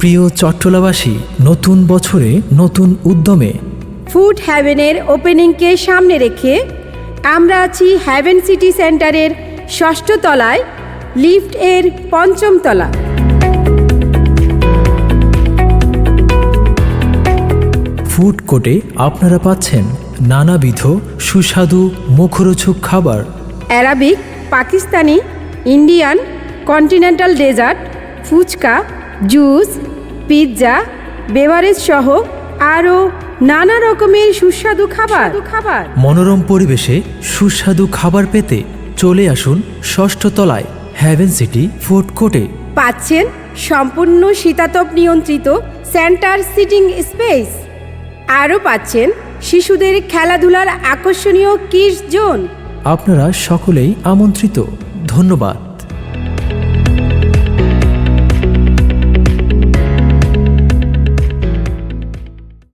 প্রিয় চট্টলাবাসী নতুন বছরে নতুন উদ্যমে। ফুড হ্যাভেনের ওপেনিংকে সামনে রেখে আমরা আছি হ্যাভেন সিটি সেন্টারের ষষ্ঠ তলায় লিফট এর পঞ্চম তলা। ফুড কোর্টে আপনারা পাচ্ছেন নানাবিধ সুস্বাদু মুখরোচক খাবার। Arabic Pakistani Indian continental dessert phuchka juice pizza beverage সহ আরও নানা রকমের সুস্বাদু খাবার। খাবার মনোরম পরিবেশে সুস্বাদু খাবার পেতে চলে আসুন ষষ্ঠ তলায় হ্যাভেন সিটি ফুড কোর্টে পাচ্ছেন সম্পূর্ণ শীতাতপ নিয়ন্ত্রিত সেন্টার সিটিং স্পেস। আরও পাচ্ছেন শিশুদের খেলাধুলার আকর্ষণীয় কিডস জোন। আপনারা সকলেই আমন্ত্রিত। ধন্যবাদ।